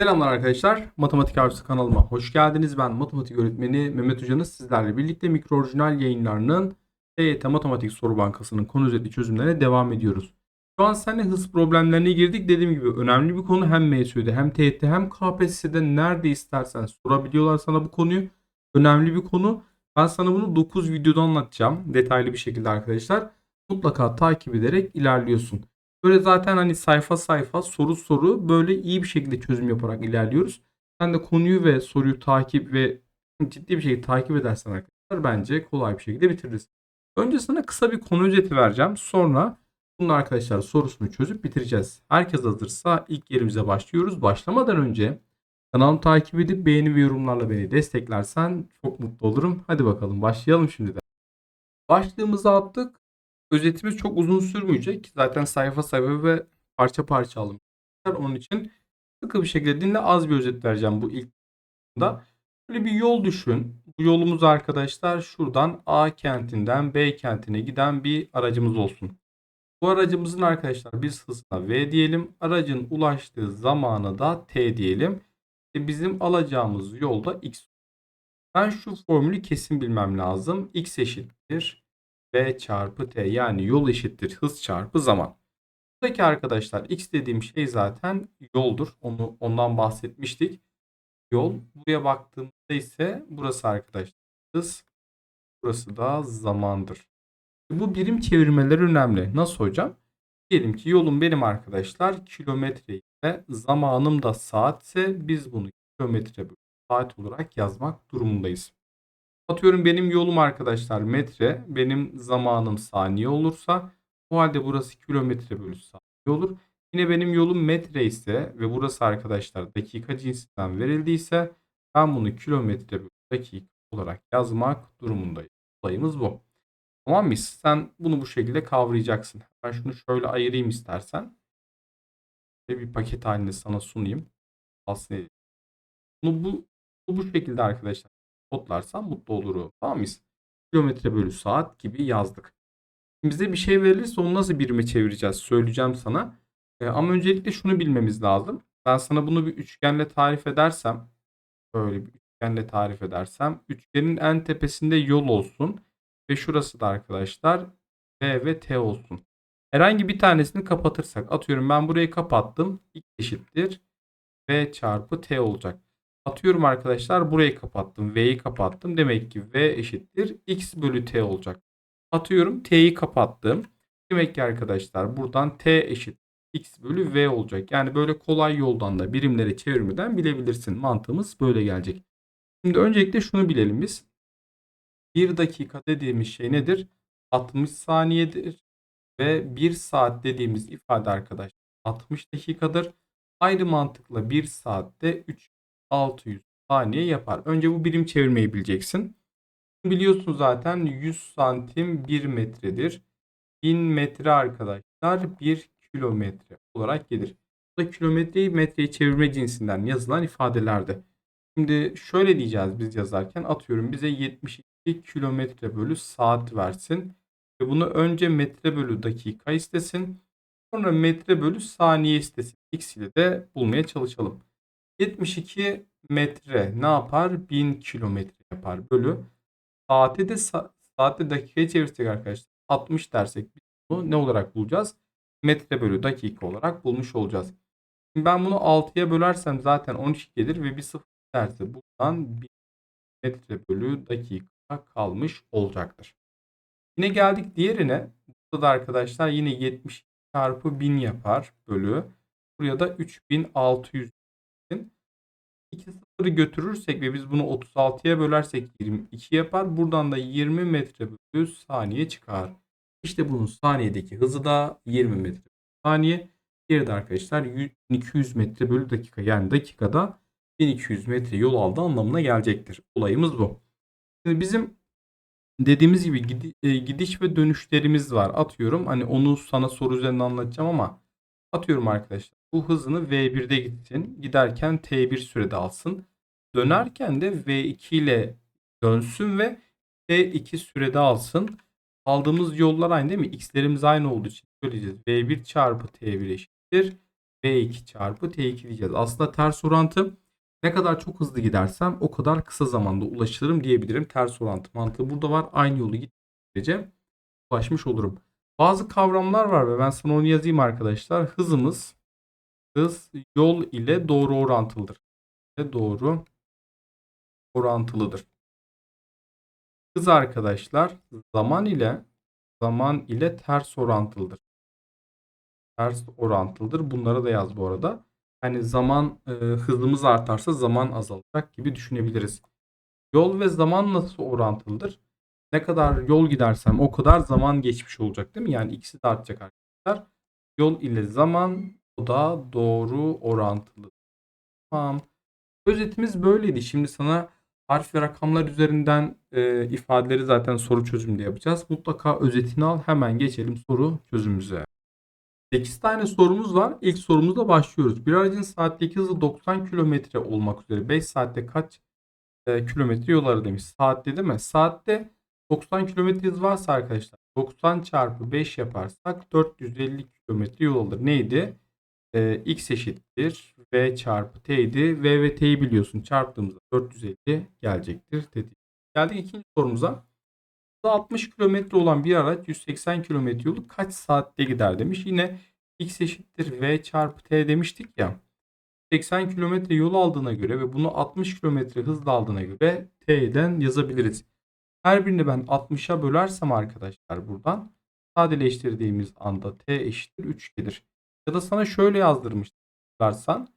Selamlar arkadaşlar. Matematik Avcısı kanalıma hoş geldiniz. Ben matematik öğretmeni Mehmet Hoca'nız sizlerle birlikte mikro orijinal yayınlarının TYT Matematik Soru Bankası'nın konu özetli çözümlerine devam ediyoruz. Şu an seninle hız problemlerine girdik. Dediğim gibi önemli bir konu hem MSÜ'de hem TYT hem KPSS'de nerede istersen sorabiliyorlar sana bu konuyu. Önemli bir konu. Ben sana bunu 9 videoda anlatacağım. Detaylı bir şekilde arkadaşlar. Mutlaka takip ederek ilerliyorsun. Böyle zaten hani sayfa sayfa soru soru böyle iyi bir şekilde çözüm yaparak ilerliyoruz. Sen de konuyu ve soruyu takip ve ciddi bir şekilde takip edersen arkadaşlar bence kolay bir şekilde bitiririz. Önce sana kısa bir konu özeti vereceğim. Sonra bunun arkadaşlar sorusunu çözüp bitireceğiz. Herkes hazırsa ilk yerimize başlıyoruz. Başlamadan önce kanalımı takip edip beğeni ve yorumlarla beni desteklersen çok mutlu olurum. Hadi bakalım başlayalım şimdi de. Başlığımızı attık. Özetimiz çok uzun sürmeyecek. Zaten sayfa sayfa ve parça parça aldım. Onun için sıkı bir şekilde dinle az bir özet vereceğim bu ilk da. Böyle bir yol düşün. Bu yolumuz arkadaşlar şuradan A kentinden B kentine giden bir aracımız olsun. Bu aracımızın arkadaşlar biz hızına V diyelim. Aracın ulaştığı zamana da T diyelim. E bizim alacağımız yolda X. Ben şu formülü kesin bilmem lazım. X eşittir V çarpı T yani yol eşittir hız çarpı zaman. Buradaki arkadaşlar X dediğim şey zaten yoldur. Onu ondan bahsetmiştik. Yol. Buraya baktığımızda ise burası arkadaşlar hız. Burası da zamandır. Bu birim çevirmeleri önemli. Nasıl hocam? Diyelim ki yolum benim arkadaşlar kilometre ise zamanım da saatse biz bunu kilometre bölü saat olarak yazmak durumundayız. Atıyorum benim yolum arkadaşlar metre, benim zamanım saniye olursa o halde burası kilometre bölü saniye olur. Yine benim yolum metre ise ve burası arkadaşlar dakika cinsinden verildiyse ben bunu kilometre bölü dakika olarak yazmak durumundayım. Olayımız bu. Tamam mı? Sen bunu bu şekilde kavrayacaksın. Ben şunu şöyle ayırayım istersen. Ve bir paket halinde sana sunayım. Aslında bunu bu, bu, bu şekilde arkadaşlar kodlarsam mutlu olurum. Tamam mıyız? Kilometre bölü saat gibi yazdık. Bize bir şey verilirse onu nasıl birime çevireceğiz söyleyeceğim sana. E, ama öncelikle şunu bilmemiz lazım. Ben sana bunu bir üçgenle tarif edersem böyle bir üçgenle tarif edersem üçgenin en tepesinde yol olsun ve şurası da arkadaşlar V ve T olsun. Herhangi bir tanesini kapatırsak atıyorum ben burayı kapattım. X eşittir V çarpı T olacak. Atıyorum arkadaşlar burayı kapattım. V'yi kapattım. Demek ki V eşittir. X bölü T olacak. Atıyorum T'yi kapattım. Demek ki arkadaşlar buradan T eşit X bölü V olacak. Yani böyle kolay yoldan da birimleri çevirmeden bilebilirsin. Mantığımız böyle gelecek. Şimdi öncelikle şunu bilelim biz. 1 dakika dediğimiz şey nedir? 60 saniyedir. Ve 1 saat dediğimiz ifade arkadaşlar 60 dakikadır. Aynı mantıkla 1 saatte 3600 saniye yapar. Önce bu birim çevirmeyi bileceksin. Biliyorsun zaten 100 santim 1 metredir. 1000 metre arkadaşlar 1 kilometre olarak gelir. Bu da kilometreyi metreye çevirme cinsinden yazılan ifadelerde. Şimdi şöyle diyeceğiz biz yazarken atıyorum bize 72 kilometre bölü saat versin. Ve bunu önce metre bölü dakika istesin. Sonra metre bölü saniye istesin. X ile de bulmaya çalışalım. 72 metre ne yapar? 1000 kilometre yapar bölü. Saati de sa saatte dakikaya çevirsek arkadaşlar 60 dersek bunu ne olarak bulacağız? Metre bölü dakika olarak bulmuş olacağız. Şimdi ben bunu 6'ya bölersem zaten 12 gelir ve bir sıfır derse buradan 1 metre bölü dakika kalmış olacaktır. Yine geldik diğerine. Burada da arkadaşlar yine 70 çarpı 1000 yapar bölü. Buraya da 3600 2 sıfırı götürürsek ve biz bunu 36'ya bölersek 22 yapar. Buradan da 20 metre bölü saniye çıkar. İşte bunun saniyedeki hızı da 20 metre saniye. Diğeri arkadaşlar 1200 metre bölü dakika. Yani dakikada 1200 metre yol aldı anlamına gelecektir. Olayımız bu. Şimdi bizim dediğimiz gibi e, gidiş ve dönüşlerimiz var. Atıyorum hani onu sana soru üzerinde anlatacağım ama atıyorum arkadaşlar. Bu hızını V1'de gitsin. Giderken T1 sürede alsın. Dönerken de V2 ile dönsün ve T2 sürede alsın. Aldığımız yollar aynı değil mi? X'lerimiz aynı olduğu için söyleyeceğiz. V1 çarpı T1 eşittir. V2 çarpı T2 diyeceğiz. Aslında ters orantı ne kadar çok hızlı gidersem o kadar kısa zamanda ulaşırım diyebilirim. Ters orantı mantığı burada var. Aynı yolu gittikçe ulaşmış olurum. Bazı kavramlar var ve ben sana onu yazayım arkadaşlar. Hızımız hız yol ile doğru orantılıdır. Doğru orantılıdır. Hız arkadaşlar zaman ile zaman ile ters orantılıdır. Ters orantılıdır. Bunları da yaz bu arada. Hani zaman e, hızımız artarsa zaman azalacak gibi düşünebiliriz. Yol ve zaman nasıl orantılıdır? Ne kadar yol gidersem o kadar zaman geçmiş olacak değil mi? Yani ikisi de artacak arkadaşlar. Yol ile zaman o da doğru orantılı. Tamam. Özetimiz böyleydi. Şimdi sana harf ve rakamlar üzerinden e, ifadeleri zaten soru çözümünde yapacağız. Mutlaka özetini al. Hemen geçelim soru çözümümüze. 8 tane sorumuz var. İlk sorumuzla başlıyoruz. Bir aracın saatteki hızı 90 km olmak üzere 5 saatte kaç e, kilometre yol alır demiş. Saatte değil mi? Saatte 90 km hız varsa arkadaşlar 90 çarpı 5 yaparsak 450 km yol alır. Neydi? Ee, x eşittir v çarpı t'ydi. v ve t'yi biliyorsun. Çarptığımızda 450 gelecektir dedi. Geldik ikinci sorumuza. Hızı 60 km olan bir araç 180 km yolu kaç saatte gider demiş. Yine x eşittir v çarpı t demiştik ya. 80 km yol aldığına göre ve bunu 60 km hızla aldığına göre t'den yazabiliriz. Her birini ben 60'a bölersem arkadaşlar buradan sadeleştirdiğimiz anda t eşittir 3 gelir. Ya da sana şöyle yazdırmışlarsan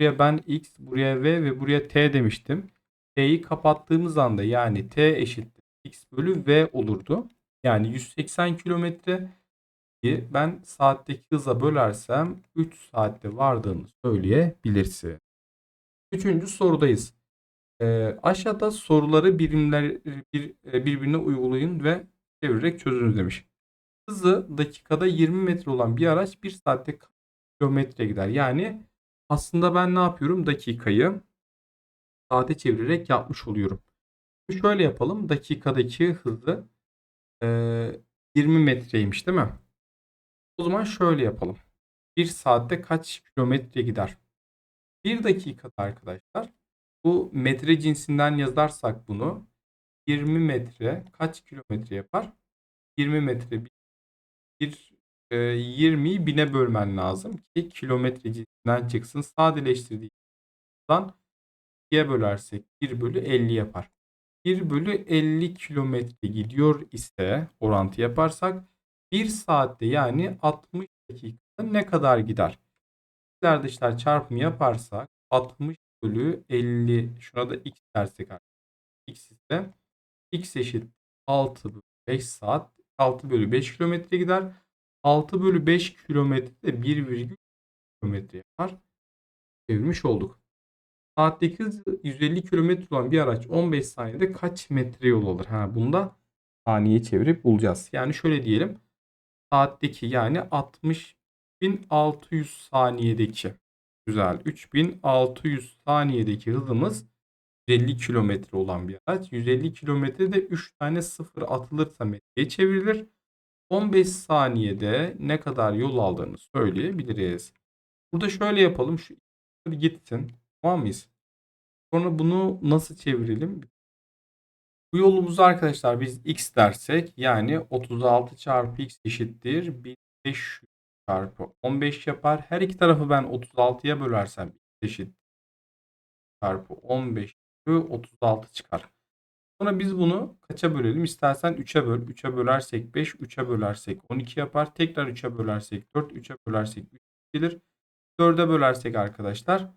buraya ben x, buraya v ve buraya t demiştim. T'yi kapattığımız anda yani t eşittir x bölü v olurdu. Yani 180 kilometre ben saatteki hıza bölersem 3 saatte vardığını söyleyebilirsin. Üçüncü sorudayız. E, aşağıda soruları birimler bir, birbirine uygulayın ve çevirerek çözünüz demiş. Hızı dakikada 20 metre olan bir araç 1 saatte kilometre gider. Yani aslında ben ne yapıyorum? Dakikayı saate çevirerek yapmış oluyorum. Şöyle yapalım. Dakikadaki hızı e, 20 metreymiş değil mi? O zaman şöyle yapalım. 1 saatte kaç kilometre gider? 1 dakikada arkadaşlar bu metre cinsinden yazarsak bunu 20 metre kaç kilometre yapar? 20 metre bir e, 20'yi bine bölmen lazım ki kilometre cinsinden çıksın. Sadeleştirdiğimizden 2'ye bölersek 1 bölü 50 yapar. 1 bölü 50 kilometre gidiyor ise orantı yaparsak 1 saatte yani 60 dakikada ne kadar gider? İçler dışlar çarpımı yaparsak 60 bölü 50 şuna da x dersek x ise x eşit 6 bölü 5 saat 6 bölü 5 kilometre gider. 6 bölü 5 kilometre de 1,5 kilometre yapar. Çevirmiş olduk. Saatteki hız 150 kilometre olan bir araç 15 saniyede kaç metre yol alır? Ha, bunu da saniye çevirip bulacağız. Yani şöyle diyelim. Saatteki yani 60.600 saniyedeki Güzel. 3600 saniyedeki hızımız 150 kilometre olan bir araç. 150 kilometrede 3 tane sıfır atılırsa metreye çevrilir. 15 saniyede ne kadar yol aldığını söyleyebiliriz. Burada şöyle yapalım. Şu gitsin. Tamam mıyız? Sonra bunu nasıl çevirelim? Bu yolumuzu arkadaşlar biz x dersek yani 36 çarpı x eşittir 1500 çarpı 15 yapar. Her iki tarafı ben 36'ya bölersem eşit çarpı 15 36 çıkar. Sonra biz bunu kaça bölelim? İstersen 3'e böl. 3'e bölersek 5, 3'e bölersek 12 yapar. Tekrar 3'e bölersek 4, 3'e bölersek 3 gelir. 4'e bölersek arkadaşlar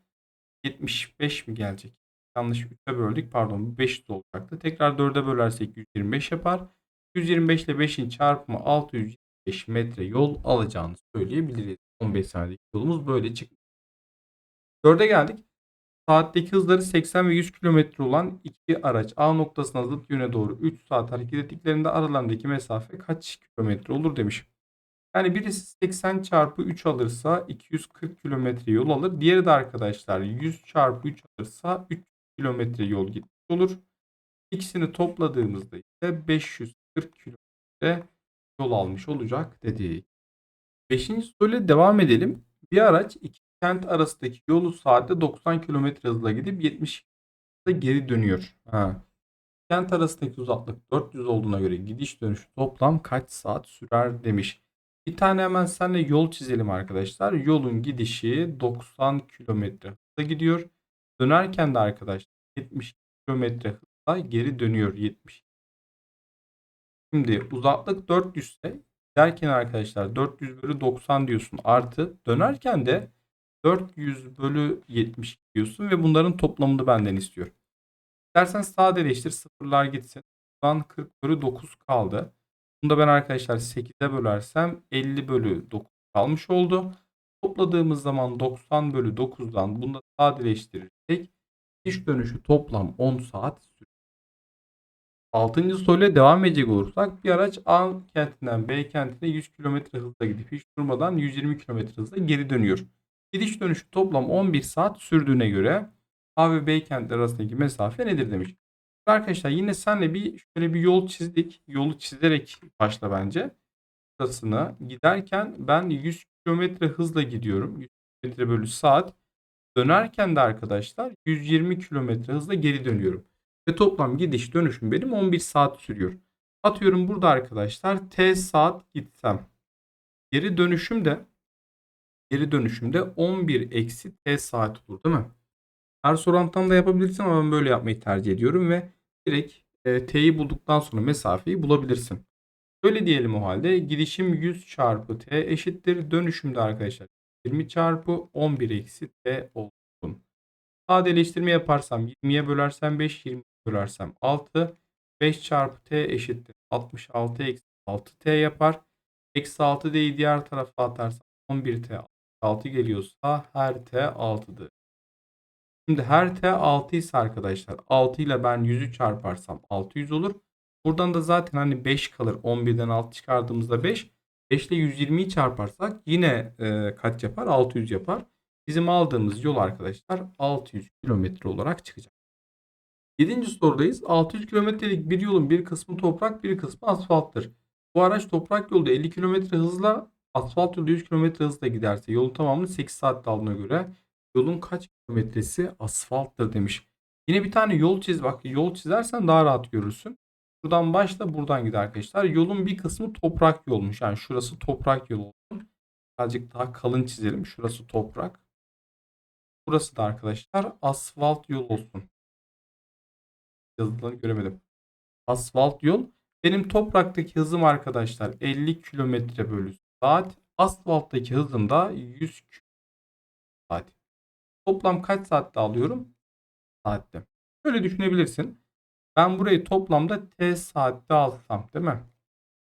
75 mi gelecek? Yanlış 3'e böldük. Pardon 500 olacaktı. Tekrar 4'e bölersek 125 yapar. 125 ile 5'in çarpımı 600 5 metre yol alacağını söyleyebiliriz. 15 saniyedeki yolumuz böyle çıktı. 4'e geldik. Saatteki hızları 80 ve 100 km olan iki araç A noktasına zıt yöne doğru 3 saat hareket ettiklerinde aralarındaki mesafe kaç kilometre olur demiş. Yani birisi 80 çarpı 3 alırsa 240 kilometre yol alır. Diğeri de arkadaşlar 100 çarpı 3 alırsa 3 kilometre yol gitmiş olur. İkisini topladığımızda ise 540 kilometre yol almış olacak dedik. Beşinci soruyla devam edelim. Bir araç kent arasındaki yolu saatte 90 km hızla gidip 70 hızla geri dönüyor. Ha. Kent arasındaki uzaklık 400 olduğuna göre gidiş dönüş toplam kaç saat sürer demiş. Bir tane hemen seninle yol çizelim arkadaşlar. Yolun gidişi 90 km hızla gidiyor. Dönerken de arkadaşlar 70 km hızla geri dönüyor 70. Şimdi uzaklık 400 ise derken arkadaşlar 400 bölü 90 diyorsun artı dönerken de 400 bölü 70 diyorsun ve bunların toplamını benden istiyor. Dersen sadeleştir sıfırlar gitsin. Buradan 40 bölü 9 kaldı. Bunu da ben arkadaşlar 8'e bölersem 50 bölü 9 kalmış oldu. Topladığımız zaman 90 bölü 9'dan bunu da sadeleştirirsek iş dönüşü toplam 10 saat sürüyor. 6. soruyla devam edecek olursak bir araç A kentinden B kentine 100 km hızla gidip hiç durmadan 120 km hızla geri dönüyor. Gidiş dönüşü toplam 11 saat sürdüğüne göre A ve B kentler arasındaki mesafe nedir demiş. Arkadaşlar yine senle bir şöyle bir yol çizdik. Yolu çizerek başla bence. Burasını giderken ben 100 km hızla gidiyorum. 100 km bölü saat. Dönerken de arkadaşlar 120 km hızla geri dönüyorum. Ve toplam gidiş dönüşüm benim 11 saat sürüyor. Atıyorum burada arkadaşlar t saat gitsem. Geri dönüşüm de geri dönüşümde 11 eksi t saat olur değil mi? Her sorantan da yapabilirsin ama ben böyle yapmayı tercih ediyorum ve direkt e, t'yi bulduktan sonra mesafeyi bulabilirsin. Böyle diyelim o halde gidişim 100 çarpı t eşittir. Dönüşümde arkadaşlar 20 çarpı 11 eksi t olsun. Sadeleştirme yaparsam 20'ye bölersem 5, 20 bölersem 6. 5 çarpı t eşittir. 66 eksi 6t yapar. Eksi 6t'yi diğer tarafa atarsam 11t 6 geliyorsa her t 6'dır. Şimdi her t 6 ise arkadaşlar 6 ile ben 100'ü çarparsam 600 olur. Buradan da zaten hani 5 kalır. 11'den 6 çıkardığımızda 5. 5 ile 120'yi çarparsak yine e, kaç yapar? 600 yapar. Bizim aldığımız yol arkadaşlar 600 kilometre olarak çıkacak. 7. sorudayız. 600 kilometrelik bir yolun bir kısmı toprak bir kısmı asfalttır. Bu araç toprak yolda 50 kilometre hızla asfalt yolda 100 kilometre hızla giderse yolun tamamını 8 saatte aldığına göre yolun kaç kilometresi asfalttır demiş. Yine bir tane yol çiz bak yol çizersen daha rahat görürsün. Buradan başla buradan gider arkadaşlar. Yolun bir kısmı toprak yolmuş. Yani şurası toprak yol olsun. Birazcık daha kalın çizelim. Şurası toprak. Burası da arkadaşlar asfalt yol olsun. Yazılarını göremedim. Asfalt yol. Benim topraktaki hızım arkadaşlar 50 kilometre bölü saat. Asfalttaki hızım da 100 saat. Toplam kaç saatte alıyorum? Saatte. Şöyle düşünebilirsin. Ben burayı toplamda t saatte alsam değil mi?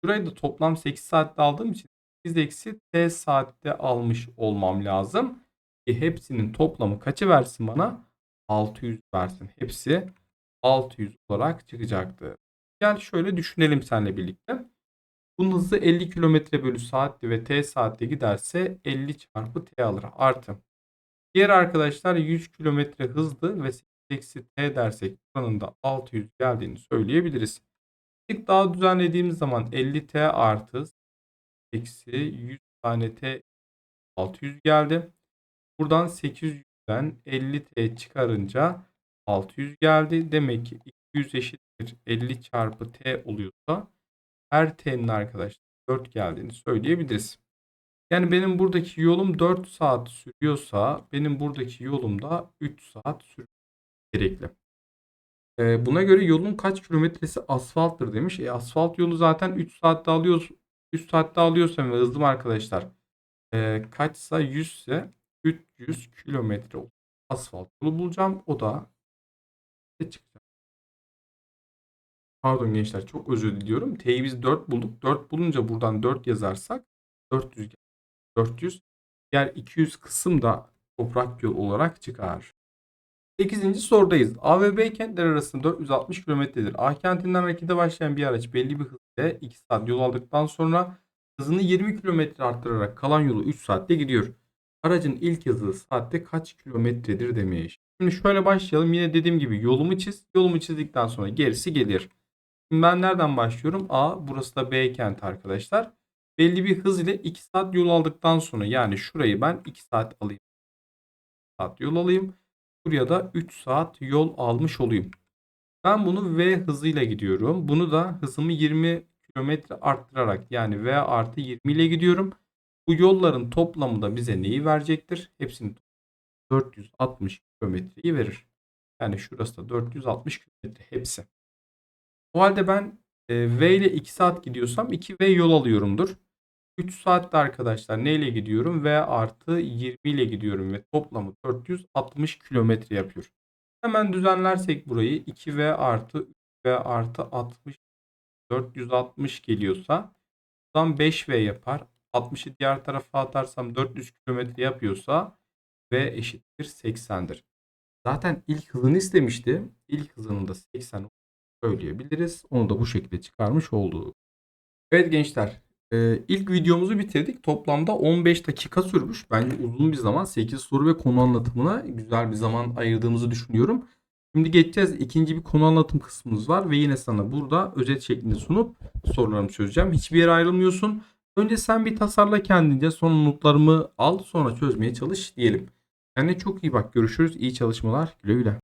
Burayı da toplam 8 saatte aldığım için 8 eksi t saatte almış olmam lazım. E hepsinin toplamı kaçı versin bana? 600 versin. Hepsi 600 olarak çıkacaktı. Gel şöyle düşünelim seninle birlikte. Bunun hızı 50 km bölü saatte ve t saatte giderse 50 çarpı t alır. Artı. Diğer arkadaşlar 100 km hızlı ve 8 eksi t dersek buranın da 600 geldiğini söyleyebiliriz. Bir daha düzenlediğimiz zaman 50t artı eksi 100 tane t 600 geldi. Buradan 800'den 50t çıkarınca 600 geldi. Demek ki 200 eşittir 50 çarpı t oluyorsa her t'nin arkadaşlar 4 geldiğini söyleyebiliriz. Yani benim buradaki yolum 4 saat sürüyorsa benim buradaki yolum da 3 saat sürüyor gerekli. Ee, buna göre yolun kaç kilometresi asfalttır demiş. E, asfalt yolu zaten 3 saatte alıyoruz. 3 saatte alıyorsam ve hızlım arkadaşlar e, kaçsa 100 ise 300 kilometre asfalt yolu bulacağım. O da çıkacak. Pardon gençler çok özür diliyorum. T'yi biz 4 bulduk. 4 bulunca buradan 4 yazarsak 400 400. Diğer 200 kısım da toprak yol olarak çıkar. 8. sorudayız. A ve B kentler arasında 460 kilometredir. A kentinden harekete başlayan bir araç belli bir hızla 2 saat yol aldıktan sonra hızını 20 kilometre arttırarak kalan yolu 3 saatte gidiyor. Aracın ilk hızı saatte kaç kilometredir demiş. Şimdi şöyle başlayalım. Yine dediğim gibi yolumu çiz. Yolumu çizdikten sonra gerisi gelir. Şimdi ben nereden başlıyorum? A burası da B kent arkadaşlar. Belli bir hız ile 2 saat yol aldıktan sonra yani şurayı ben 2 saat alayım. saat yol alayım. Buraya da 3 saat yol almış olayım. Ben bunu V hızıyla gidiyorum. Bunu da hızımı 20 kilometre arttırarak yani V artı 20 ile gidiyorum. Bu yolların toplamı da bize neyi verecektir? Hepsini 460 kilometreyi verir. Yani şurası da 460 kilometre hepsi. O halde ben e, V ile 2 saat gidiyorsam 2V yol alıyorumdur. 3 saatte arkadaşlar neyle gidiyorum? V artı 20 ile gidiyorum ve toplamı 460 kilometre yapıyor. Hemen düzenlersek burayı 2V artı 3V artı 60 460 geliyorsa buradan 5V yapar. 60'ı diğer tarafa atarsam 400 kilometre yapıyorsa V eşittir 80'dir. Zaten ilk hızını istemişti. İlk hızının da 80 söyleyebiliriz. Onu da bu şekilde çıkarmış oldu. Evet gençler. e, ilk videomuzu bitirdik. Toplamda 15 dakika sürmüş. Bence uzun bir zaman. 8 soru ve konu anlatımına güzel bir zaman ayırdığımızı düşünüyorum. Şimdi geçeceğiz. İkinci bir konu anlatım kısmımız var ve yine sana burada özet şeklinde sunup sorularımı çözeceğim. Hiçbir yere ayrılmıyorsun. Önce sen bir tasarla kendince sonra notlarımı al sonra çözmeye çalış diyelim. Kendine çok iyi bak. Görüşürüz. İyi çalışmalar. Güle güle.